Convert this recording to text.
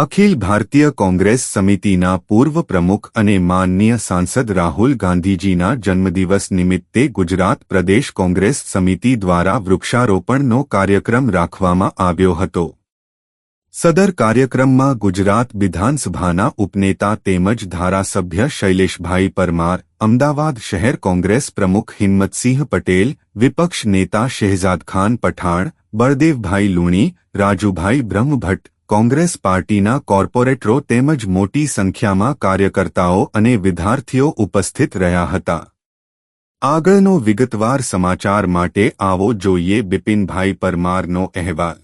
અખિલ ભારતીય કોંગ્રેસ સમિતિના પૂર્વ પ્રમુખ અને માનનીય સાંસદ રાહુલ ગાંધીજીના જન્મદિવસ નિમિત્તે ગુજરાત પ્રદેશ કોંગ્રેસ સમિતિ દ્વારા વૃક્ષારોપણનો કાર્યક્રમ રાખવામાં આવ્યો હતો. સદર કાર્યક્રમમાં ગુજરાત વિધાનસભાના ઉપનેતા તેમજ ધારાસભ્ય શૈલેષભાઈ પરમાર, અમદાવાદ શહેર કોંગ્રેસ પ્રમુખ હિંમતસિંહ પટેલ, વિપક્ષ નેતા શહેજાદ ખાન પઠાણ, બળદેવભાઈ લુણી, રાજુભાઈ બ્રહ્મભટ્ટ કોંગ્રેસ પાર્ટીના કોર્પોરેટરો તેમજ મોટી સંખ્યામાં કાર્યકર્તાઓ અને વિદ્યાર્થીઓ ઉપસ્થિત રહ્યા હતા. આગળનો વિગતવાર સમાચાર માટે આવો જોઈએ બિપિનભાઈ પરમારનો અહેવાલ.